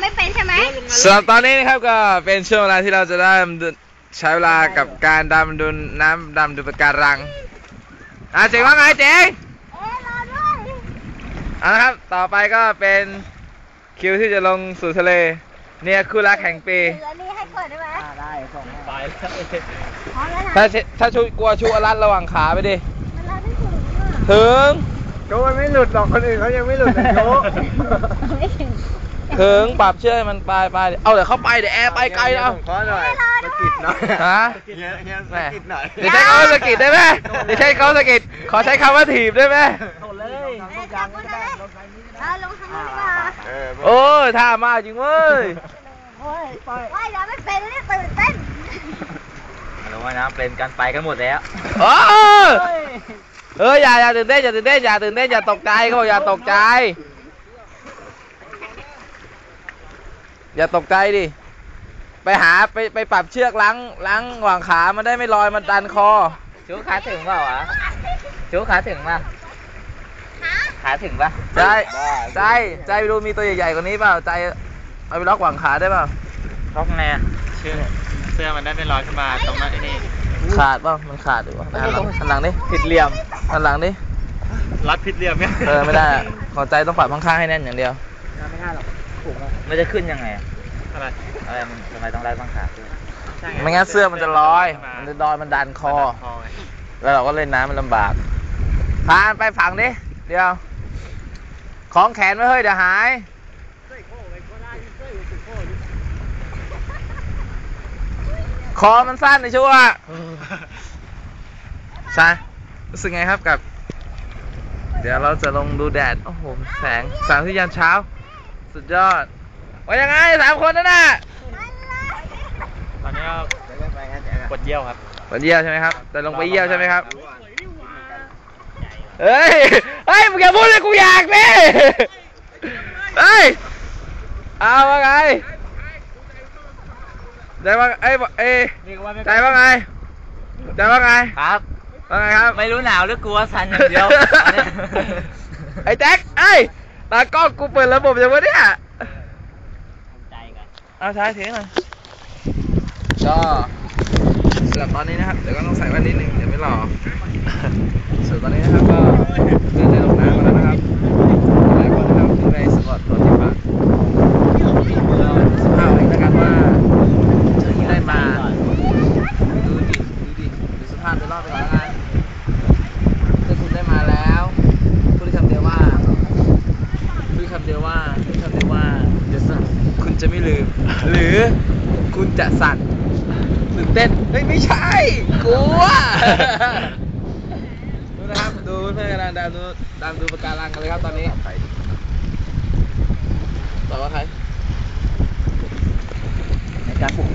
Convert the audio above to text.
ำไม่เป็นใช่ไหมสำหรับตอนนี้นะครับก็เป็นช่วงเวลาที่เราจะได้ใช้เวลากับการดำดูน้ำดำดูปะการังอะเจ๋งว่าไงเจ๋งเอ๊ะรอด้วยเอะนะครับ ต่อไปก็เป็นคิวที่จะลงสู่ทะเล เนี่ยคู่รักแห่งปีเหลือนี่ให้กดได้ไหมได้ส่งไปแล้วพร้อมแล้วนะถ้าชิถ้าชูกลัวชูอรัดระหว่างขาไปดิมันรอไม่ถึงอะถึง โจมันไม่หลุดหรอกคนอื่นเขายังไม่หลุดเลยโจไม่ถึง ถึงปรับเชือกให้มันไปไปเอาเดี๋ยวเข้าไปเดี๋ยวแอร์ไปไกลแล้วขอหน่อยสะกิดหน่อยฮะเฮียเฮียแหมสะกิดหน่อยเดี๋ยวใช้คำว่าสะกิดได้ไหมเดี๋ยวใช้คำว่าสะกิดขอใช้คำว่าถีบได้ไหมโดนเลยเอ๊ะจับคนเลยเออลงทางนี้ดีกว่าเออโอ้ยท่ามาจริงเว้ยโอ้ยปล่อยว่ายน้ำไม่เป็นเลยตื่นเต้นเราว่าน้ำเป็นกันไปกันหมดแล้วโอ้ยเอ้ยอย่าอย่าตื่นเต้นอย่าตื่นเต้นอย่าตื่นเต้นอย่าตกใจเขาบอกอย่าตกใจ อย่าตกใจดิ ไปหาไปไปปรับเชือกล้างล้างหว่างขามันได้ไม่ลอยมันดันคอ ชูขาถึงเปล่าวะชูขาถึงป่ะฮะขาถึงป่ะใจใจใจไปดูมีตัวใหญ่ๆกว่านี้เปล่าใจเอาไปล็อกหว่างขาได้เปล่าล็อกไงเสื้อเสื้อมันได้ไม่ลอยขึ้นมาตรงนั้นไอ้นี่ขาดเปล่ามันขาดหรือวะหันหลังหันหลังดิผิดเหลี่ยมหันหลังดิรัดผิดเหลี่ยมเนี่ยเออไม่ได้อะขอใจต้องปรับข้างๆให้แน่นอย่างเดียวไม่ได้หรอก ถูกมันจะขึ้นยังไงอะอะไรอะไรมันทำไมต้องรัดบังขาด้วยไม่งั้นเสื้อมันจะลอย มันจะดอยมันดันคอแล้วเราก็เล่นน้ำมันลำบาก พานไปฝั่งดิเดี๋ยว ของแขนไว้เฮ้ยเดี๋ยวหาย คอมันสั้นนะชัวร์ใช่รู้สึกไงครับกับ เดี๋ยวเราจะลงดูแดด โอ้โห แสงแสงที่ยามเช้า สุดยอดว่ายังไงสามคนนั่นน่ะตอนนี้ก็ปวดเยี่ยวครับไปเยี่ยวใช่ไหมครับจะลงไปเยี่ยวใช่ไหมครับ เฮ้ย เฮ้ยมึงอย่าพูดเลยกูอยากดิเฮ้ย เอาว่าไงใจว่าเอ้ยเอ้ยใจว่าไงใจว่าไง ครับว่าไงครับ ไม่รู้หนาวหรือกลัวสั่นอย่างเดียว ไอ้แจ็คเอ้ย ตากล้องกูเปิดระบบยังวะเนี่ยใจกันเอาท้ายเทหน่อยก็สำหรับตอนนี้นะครับ เดี๋ยวก็ต้องใส่แว่นนิดนึงเดี๋ยวไม่หล่อส่วนตอนนี้นะครับก็เดินในลงน้ำมาแล้วนะครับหลายคนนะครับที่ไปสปอร์ตรถที่ฝากเราสภาพเองแล้วกันว่าที่ได้มาดูดิดูดิดูสภาพโดยรอบไปก่อนแล้วกันถ้าคุณได้มาแล้วพูดได้คำเดียวว่า พูดคำเดียวว่าพูดคำเดียวว่าเดี๋ยวสั่นคุณจะ ไม่ลืม หรือคุณจะสั่นตื่นเต้นเฮ้ยไม่ใช่ กลัวดูนะครับดูเพื่อนกำลังดามดูดามดูปะการังกันเลยครับตอนนี้ต่อว่าใครการปลุก